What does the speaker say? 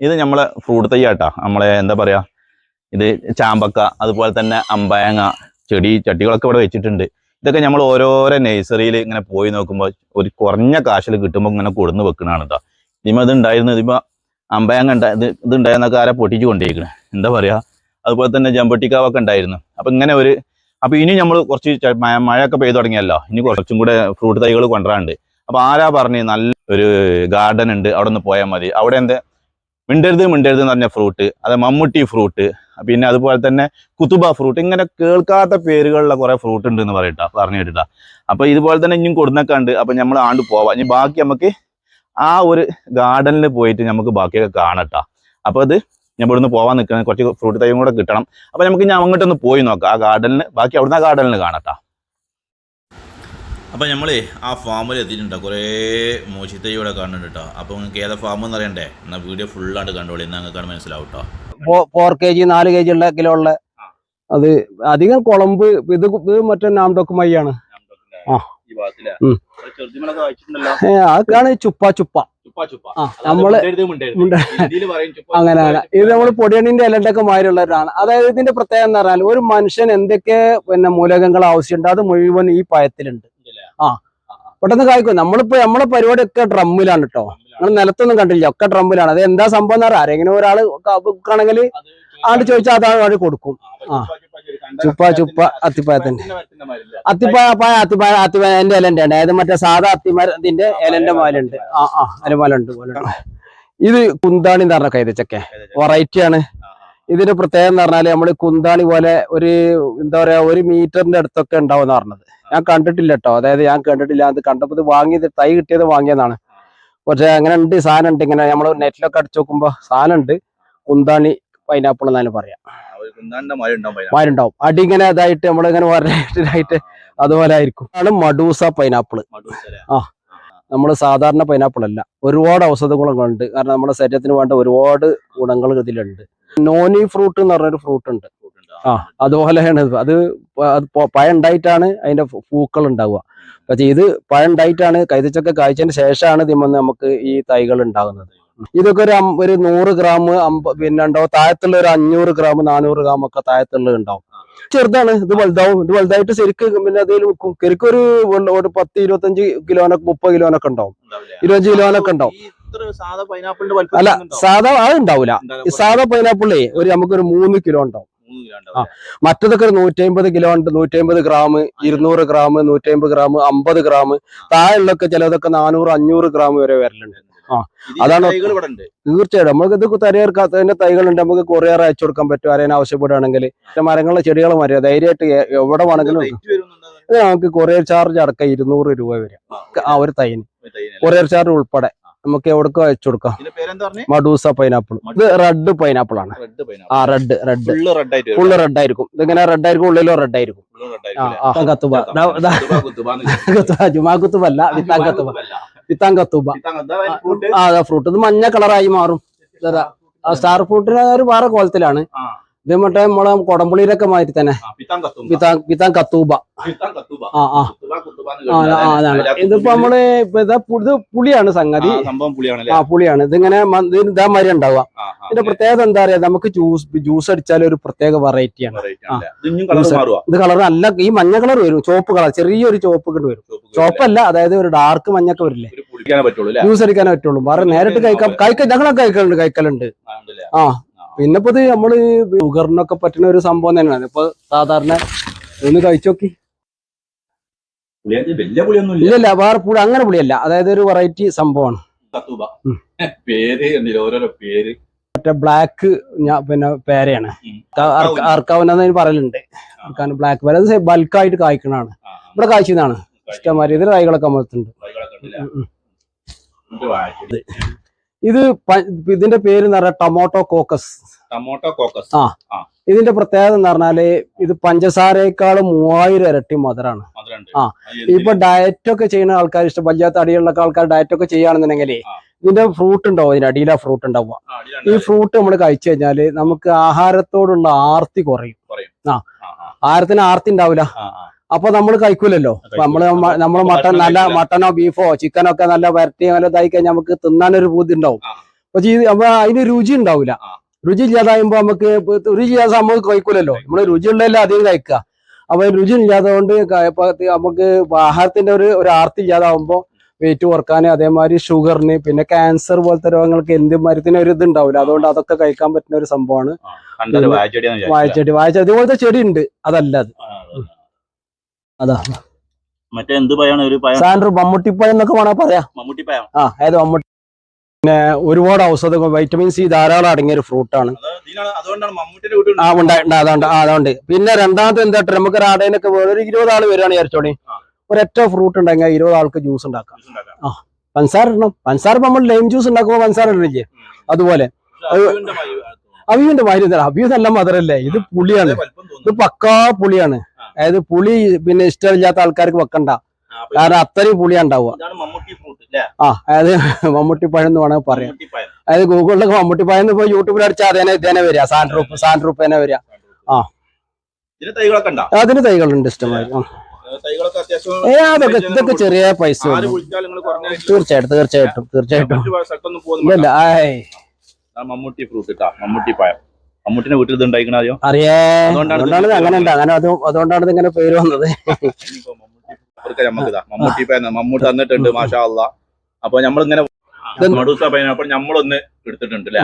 ഇത് നമ്മളെ ഫ്രൂട്ട് തയ്യാട്ടാ നമ്മളെ എന്താ പറയാ ഇത് ചാമ്പക്ക അതുപോലെ തന്നെ അമ്പയങ്ങ ചെടി ചട്ടികളൊക്കെ ഇവിടെ വെച്ചിട്ടുണ്ട്. ഇതൊക്കെ നമ്മൾ ഓരോരോ നഴ്സറിയിൽ ഇങ്ങനെ പോയി നോക്കുമ്പോൾ ഒരു കുറഞ്ഞ കാശിൽ കിട്ടുമ്പോൾ ഇങ്ങനെ കൊടുന്ന് വെക്കണതാണ് കേട്ടോ ഇതിമ ഇത് ഉണ്ടായിരുന്നു ഇതിപ്പോ അമ്പയങ്ങ ഉണ്ടാ ഇത് ഉണ്ടായിരുന്നൊക്കെ ആരെ പൊട്ടിച്ചു കൊണ്ടിരിക്കണേ എന്താ പറയാ അതുപോലെ തന്നെ ജമ്പട്ടിക്കാവൊക്കെ ഉണ്ടായിരുന്നു. അപ്പൊ ഇങ്ങനെ ഒരു അപ്പൊ ഇനി നമ്മൾ കുറച്ച് മഴയൊക്കെ പെയ്തു തുടങ്ങിയല്ലോ. ഇനി കുറച്ചും കൂടെ ഫ്രൂട്ട് തൈകൾ കൊണ്ടുവരാണ്ട് അപ്പൊ ആരാ പറഞ്ഞു നല്ല ഒരു ഗാർഡൻ ഉണ്ട് അവിടെ ഒന്ന് പോയാൽ മതി. അവിടെ എന്താ മിണ്ടരുത് മിണ്ടരുത് എന്ന് പറഞ്ഞ ഫ്രൂട്ട് അത് മമ്മൂട്ടി ഫ്രൂട്ട് പിന്നെ അതുപോലെ തന്നെ കുത്തുബ ഫ്രൂട്ട് ഇങ്ങനെ കേൾക്കാത്ത പേരുകളുള്ള കുറെ ഫ്രൂട്ട് ഉണ്ട് എന്ന് പറയട്ടാ പറഞ്ഞു കേട്ടിട്ടാ. അപ്പൊ ഇതുപോലെ തന്നെ ഇനിയും കൊടുന്നൊക്കെ ഉണ്ട് അപ്പൊ നമ്മൾ ആണ്ട് പോവാം. ഇനി ബാക്കി നമുക്ക് ആ ഒരു ഗാർഡനിൽ പോയിട്ട് നമുക്ക് ബാക്കിയൊക്കെ കാണട്ടാ. അപ്പൊ അത് ഞാൻ ഇവിടുന്ന് പോവാൻ നിൽക്കുന്നത് കുറച്ച് ഫ്രൂട്ട് തൈയും കൂടെ കിട്ടണം. അപ്പൊ നമുക്ക് ഞാൻ അങ്ങോട്ടൊന്ന് പോയി നോക്കാം ആ ഗാർഡനിൽ ബാക്കി അവിടുന്ന് ആ ഗാർഡനിൽ കാണട്ടാ. അപ്പം നമ്മളേ ആ ഫാമിൽ എത്തിയിട്ടുണ്ട്. കുറേ മോശിത്തൈ ഇവിടെ കാണുന്നുണ്ട് കേട്ടോ അപ്പോൾ നിങ്ങൾക്ക് ഏതാ ഫാം എന്ന് അറിയണ്ടേ? എന്നാൽ വീഡിയോ ഫുള്ളായിട്ട് കണ്ടോളി. എന്നാൽ നിങ്ങൾക്ക് മനസ്സിലാവും കേട്ടോ ഫോർ കെ ജി നാല് കെ ജി ഉള്ള കിലോ ഉള്ള അത് അധികം കുളമ്പ് ഇത് ഇത് മറ്റേ നാംഡോക്ക് മയ്യാണ് ആ. അതൊക്കെയാണ് ചുപ്പ ചുപ്പ. നമ്മൾ മുണ്ട- അങ്ങനെ ഇത് നമ്മൾ പൊടിയണിന്റെ ഇലന്റെ ഒക്കെ മാതിരിയുള്ളവരാണ് അതായത് ഇതിന്റെ പ്രത്യേകത എന്ന് പറഞ്ഞാൽ ഒരു മനുഷ്യൻ എന്തൊക്കെ പിന്നെ മൂലകങ്ങൾ ആവശ്യമുണ്ട് അത് മുഴുവൻ ഈ പഴത്തിലുണ്ട്. പെട്ടെന്ന് കായ്ക്കും. നമ്മളിപ്പോ നമ്മളെ പരിപാടിയൊക്കെ ഡ്രമ്മിലാണ് കേട്ടോ നിങ്ങൾ നിലത്തൊന്നും കണ്ടില്ല. ഒക്കെ ഡ്രമ്മിലാണ്. അത് എന്താ സംഭവം എന്ന് പറയാം ആരെങ്കിലും ഒരാൾ ആണെങ്കിൽ ആണ്ട് ചോദിച്ചാൽ അതാണ് വഴി കൊടുക്കും. ആ. ചുപ്പ ചുപ്പ അത്തിപ്പായത്തിന്റെ അത്തിപ്പായ പായ അത്തിപ്പായ അത്തിപ്പായ എന്റെ ഇലന്റെ ഉണ്ട് അതായത് മറ്റേ സാധാ അത്തിമരത്തിന്റെ ഇലന്റെ മാലുണ്ട് ആ ആ അരമാലുണ്ട് ഇത് കുന്താണി എന്ന് പറഞ്ഞ കൈതച്ചൊക്കെ. വെറൈറ്റി ആണ്. ഇതിന്റെ പ്രത്യേകത എന്ന് പറഞ്ഞാൽ നമ്മൾ കുന്താണി പോലെ ഒരു എന്താ പറയാ ഒരു മീറ്ററിന്റെ അടുത്തൊക്കെ ഉണ്ടാവും എന്ന് പറഞ്ഞത്. ഞാൻ കണ്ടിട്ടില്ല കേട്ടോ. അതായത് ഞാൻ കണ്ടിട്ടില്ല. അത് കണ്ടപ്പോൾ ഇത് വാങ്ങിയത് തൈ കിട്ടിയത് വാങ്ങിയതാണ്. പക്ഷെ അങ്ങനെ ഉണ്ട് സാധനം ഉണ്ട് ഇങ്ങനെ നമ്മൾ നെറ്റിലൊക്കെ അടിച്ചു നോക്കുമ്പോ സാധനം ഉണ്ട് കുന്താണി പൈനാപ്പിൾ എന്നാലും പറയാം മരുണ്ടാവും അടി ഇങ്ങനെ ഇതായിട്ട് നമ്മളിങ്ങനെ വരലായിട്ട് അതുപോലെ ആയിരിക്കും. ആണ് മഡൂസ പൈനാപ്പിൾ നമ്മൾ സാധാരണ പൈനാപ്പിൾ അല്ല. ഒരുപാട് ഔഷധ ഗുണങ്ങളുണ്ട് കാരണം നമ്മുടെ ശരീരത്തിന് വേണ്ട ഒരുപാട് ഗുണങ്ങൾ ഇതിലുണ്ട്. നോനി ഫ്രൂട്ട് എന്ന് പറഞ്ഞൊരു ഫ്രൂട്ട് ഉണ്ട്. ആ അതുപോലെയാണ്. അത് അത് പഴം ഉണ്ടായിട്ടാണ് അതിന്റെ പൂക്കൾ ഉണ്ടാവുക. പക്ഷേ ഇത് പഴം ഉണ്ടായിട്ടാണ് കൈതച്ചക്ക കായ്ച്ചതിന് ശേഷമാണ് ഇതിമെന്ന് നമുക്ക് ഈ തൈകൾ ഉണ്ടാകുന്നത്. ഇതൊക്കെ ഒരു ഒരു നൂറ് ഗ്രാം പിന്നെ ഉണ്ടാവും താഴത്തുള്ള ഒരു അഞ്ഞൂറ് ഗ്രാം നാനൂറ് ഗ്രാം ഒക്കെ താഴത്തുള്ള ഉണ്ടാവും. ചെറുതാണ്. ഇത് വലുതാവും. ഇത് വലുതായിട്ട് ശരിക്ക് പിന്നെ അതിൽ വെക്കും. ശരിക്കും ഒരു പത്ത് ഇരുപത്തഞ്ച് കിലോനൊക്കെ മുപ്പത് കിലോനൊക്കെ ഉണ്ടാവും. ഇരുപത്തഞ്ച് കിലോനൊക്കെ ഉണ്ടാവും. അല്ല സാധാ അത് ഉണ്ടാവില്ല. സാധാ പൈനാപ്പിളേ ഒരു നമുക്കൊരു മൂന്ന് കിലോ ഉണ്ടാവും. ആ. മറ്റതൊക്കെ ഒരു നൂറ്റി അമ്പത് കിലോ ഉണ്ട്. നൂറ്റി അമ്പത് ഗ്രാം ഇരുന്നൂറ് ഗ്രാം നൂറ്റി അമ്പത് ഗ്രാം അമ്പത് ഗ്രാം താഴെയുള്ളൊക്കെ ചിലതൊക്കെ നാനൂറ് അഞ്ഞൂറ് ഗ്രാം വരെ വരലുണ്ട്. അതാണ് തീർച്ചയായിട്ടും. നമുക്ക് ഇത് തരയേർക്കാത്തതിന്റെ തൈകളുണ്ട്. നമുക്ക് കൊറിയർ അയച്ചു കൊടുക്കാൻ പറ്റും. ആരെയും ആവശ്യപ്പെടുകയാണെങ്കിൽ മരങ്ങളെ ചെടികൾ മതി. ധൈര്യമായിട്ട് എവിടെ വേണമെങ്കിലും ഇത് നമുക്ക് കൊറിയർ ചാർജ് അടക്കം ഇരുന്നൂറ് രൂപ വരും. ആ ഒരു തൈന്. കൊറിയർ ചാർജ് ഉൾപ്പെടെ. നമുക്ക് എവിടേക്കും അയച്ചു കൊടുക്കാം. മഡൂസ പൈനാപ്പിൾ. ഇത് റെഡ് പൈനാപ്പിൾ ആണ്. ആ റെഡ് റെഡ്. ഫുള്ള് റെഡ് ആയിരിക്കും. ഇതിങ്ങനെ റെഡ് ആയിരിക്കും ഉള്ളിലോ റെഡ് ആയിരിക്കും. കത്തുബ ജുമാ കുത്തുബല്ല വിത്താൻ കത്തുബ വിത്താൻ കത്തൂബ ആ ഫ്രൂട്ട് ഇത് മഞ്ഞ കളറായി മാറും. സ്റ്റാർ ഫ്രൂട്ടിന് ഒരു വേറെ കോലത്തിലാണ് ഇത് മറ്റേ നമ്മളെ കൊടംപുളിയിലൊക്കെ മാറ്റി തന്നെ. പിത്താൻ കത്തൂബ. ആ ആ. അതാണ്. ഇതിപ്പോ നമ്മൾ ഇതാ പുളിയാണ് സംഗതി. ആ പുളിയാണ്. ഇതിങ്ങനെ ഇത് മാതിരി ഉണ്ടാവുക. ഇതിന്റെ പ്രത്യേകത എന്താ പറയാ നമുക്ക് ജ്യൂസ് ജ്യൂസ് അടിച്ചാൽ ഒരു പ്രത്യേക വെറൈറ്റിയാണ് ഇത് കളർ നല്ല ഈ മഞ്ഞ കളർ വരും. ചുവപ്പ് കളർ ചെറിയൊരു ചുവപ്പ് കണ്ട് വരും. ചുവപ്പല്ല അതായത് ഒരു ഡാർക്ക് മഞ്ഞൊക്കെ വരില്ലേ? ജ്യൂസ് അടിക്കാനേ പറ്റുള്ളൂ. വേറെ നേരിട്ട് കഴിക്കാം. കഴിക്കാൻ ഞങ്ങളൊക്കെ കഴിക്കലുണ്ട് കഴിക്കലുണ്ട്. ആ. പിന്നെ ഇപ്പൊ ഇത് നമ്മൾ ഷുഗറിനൊക്കെ പറ്റുന്ന ഒരു സംഭവം തന്നെയാണ്. ഇപ്പൊ സാധാരണ ഒന്ന് കഴിച്ചോക്കി. ഇല്ലല്ല വേറെ പുളി അങ്ങനെ പുളിയല്ല. അതായത് ഒരു വെറൈറ്റി സംഭവമാണ്. പേര് ഓരോരോ പേര്. മറ്റേ ബ്ലാക്ക് ഞാൻ പിന്നെ പേരയാണ്. അർക്കാവുന്ന പറയലുണ്ട്. ബ്ലാക്ക് പേര. അത് ബൾക്കായിട്ട് ആ. ഇവിടെ കായ്ച്ചതാണ് ഇഷ്ടംമാതിരി ഇതിൽ തൈകളൊക്കെ അമർത്തുന്നുണ്ട് ഇത് ഇതിന്റെ പേര് എന്ന് പറഞ്ഞാൽ ടൊമാറ്റോ കോക്കസ്. Tomato caucus. ആ. ഇതിന്റെ പ്രത്യേകത എന്ന് പറഞ്ഞാൽ ഇത് പഞ്ചസാരയേക്കാൾ മൂവായിരം ഇരട്ടി മധുരാണ്. ആ. ഇപ്പൊ ഡയറ്റ് ഒക്കെ ചെയ്യുന്ന ആൾക്കാർ ഇഷ്ടം വല്ലാത്ത അടിയുള്ള ആൾക്കാർ ഡയറ്റ് ഒക്കെ ചെയ്യുകയാണെന്നുണ്ടെങ്കിൽ. ഇതിന്റെ ഫ്രൂട്ട് ഉണ്ടാവും ഇതിന്റെ അടിയിലാ ഫ്രൂട്ട് ഉണ്ടാവുക. ഈ ഫ്രൂട്ട് നമ്മൾ കഴിച്ചു കഴിഞ്ഞാൽ നമുക്ക് ആഹാരത്തോടുള്ള ആർത്തി കുറയും. ആ, ആഹാരത്തിന് ആർത്തി ഉണ്ടാവില്ല. അപ്പൊ നമ്മൾ കഴിക്കൂലല്ലോ. കഴിക്കൂല. നമ്മൾ നമ്മൾ മട്ടൺ നല്ല മട്ടണോ മട്ടനോ ബീഫോ ചിക്കനോ ഒക്കെ നല്ല വരട്ടി അങ്ങനെ ഇതായി കഴിഞ്ഞാൽ നമുക്ക് തിന്നാനൊരു ബുദ്ധി ഉണ്ടാവും. പക്ഷെ ഇത് അപ്പൊ അതിന് രുചി ഉണ്ടാവില്ല രുചി ഇല്ലാതാകുമ്പോ നമുക്ക് രുചി ഇല്ലാതെ നമുക്ക് കഴിക്കൂലല്ലോ. നമ്മൾ രുചി ഉള്ളതല്ലേ അധികം കഴിക്കുക. അപ്പൊ രുചി ഇല്ലാതെ കൊണ്ട് നമുക്ക് ആഹാരത്തിന്റെ ഒരു ഒരു ആർത്തി ഇല്ലാതാവുമ്പോ വെയിറ്റ് കുറയ്ക്കാൻ അതേമാതിരി ഷുഗറിന് പിന്നെ ക്യാൻസർ പോലത്തെ രോഗങ്ങൾക്ക് എന്ത് മരത്തിന് ഒരു ഇത് ഉണ്ടാവില്ല അതുകൊണ്ട് അതൊക്കെ കഴിക്കാൻ പറ്റുന്ന ഒരു സംഭവമാണ്. വായച്ചെടി വായച്ചെടി വിചാരിച്ചു വാഴച്ചെടി വാഴച്ചെടി ഇതുപോലത്തെ ചെടി ഉണ്ട്. അതല്ല അത്. അതെ. മറ്റേ എന്ത് പഴമാണ് ഒരു പഴം? സാൻഡർ മമ്മൂട്ടിപ്പഴം എന്നൊക്കെ വേണേ പറയാം. മമ്മൂട്ടി പഴം ആ ഏത് മമ്മൂട്ടി? പിന്നെ ഒരുപാട് ഔഷധങ്ങൾ വൈറ്റമിൻ സി ധാരാളം അടങ്ങിയ ഒരു ഫ്രൂട്ടാണ് ആ ഉണ്ടായിട്ടുണ്ട് അതുകൊണ്ട് ആ അതുകൊണ്ട് പിന്നെ രണ്ടാമത്തെ എന്താ നമുക്ക് റാഡേനൊക്കെ വേറൊരു ഒരു ഇരുപത് ആൾ വരികയാണ് വിചാരിച്ചോണി ഒരൊറ്റ ഫ്രൂട്ട് ഉണ്ടെങ്കിൽ ഇരുപത് ആൾക്ക് ജ്യൂസ് ഉണ്ടാക്കാം. ആ പൻസാർ ഇടണം. പൻസാർ നമ്മൾ ലൈം ജ്യൂസ് ഉണ്ടാക്കുമ്പോൾ പൻസാർ ഇടണില്ലേ? അതുപോലെ. അവിയുണ്ട് മാതിരി തരാം അവിയ നല്ല മധുരല്ലേ ഇത് പുളിയാണ്. ഇത്. പക്കാ പുളിയാണ്. അതായത് പുളി പിന്നെ ഇഷ്ടമില്ലാത്ത ആൾക്കാർക്ക് വെക്കണ്ട. കാരണം അത്രയും പുളിയാ ഉണ്ടാവുക. ആ അതായത് മമ്മൂട്ടിപ്പഴം എന്ന് വേണമെങ്കിൽ പറയാം. അതായത് ഗൂഗിളിലൊക്കെ മമ്മൂട്ടിപ്പഴം ഇപ്പൊ യൂട്യൂബിൽ അടിച്ചാൽ അതേനെ ഇതേനെ വരിക. സാൻഡ്രൂപ്പ് സാൻഡ്രൂപ്പ് തന്നെ വരിക. ആ. അതിന് തൈകളുണ്ട് ഇഷ്ടമായി ഏ അതൊക്കെ ഇതൊക്കെ ചെറിയ പൈസ തീർച്ചയായിട്ടും തീർച്ചയായിട്ടും തീർച്ചയായിട്ടും. ആയ്. മമ്മൂട്ടി ഫ്രൂട്ട് മമ്മൂട്ടി പഴം മമ്മൂട്ടിന്റെ വീട്ടിൽ ഇത് ഉണ്ടായിക്കണ ആദ്യം? അറിയേ അതുകൊണ്ടാണ് അതുകൊണ്ടാണ് അങ്ങനെ അതുകൊണ്ടാണ് ഇങ്ങനെ പേര് വന്നത്. നമുക്ക് മമ്മൂട്ടി മമ്മൂട്ടി തന്നിട്ടുണ്ട് മാഷാ അള്ളാ. അപ്പൊ നമ്മളിങ്ങനെ മടൂസ നമ്മളൊന്ന് എടുത്തിട്ടുണ്ട് അല്ലെ?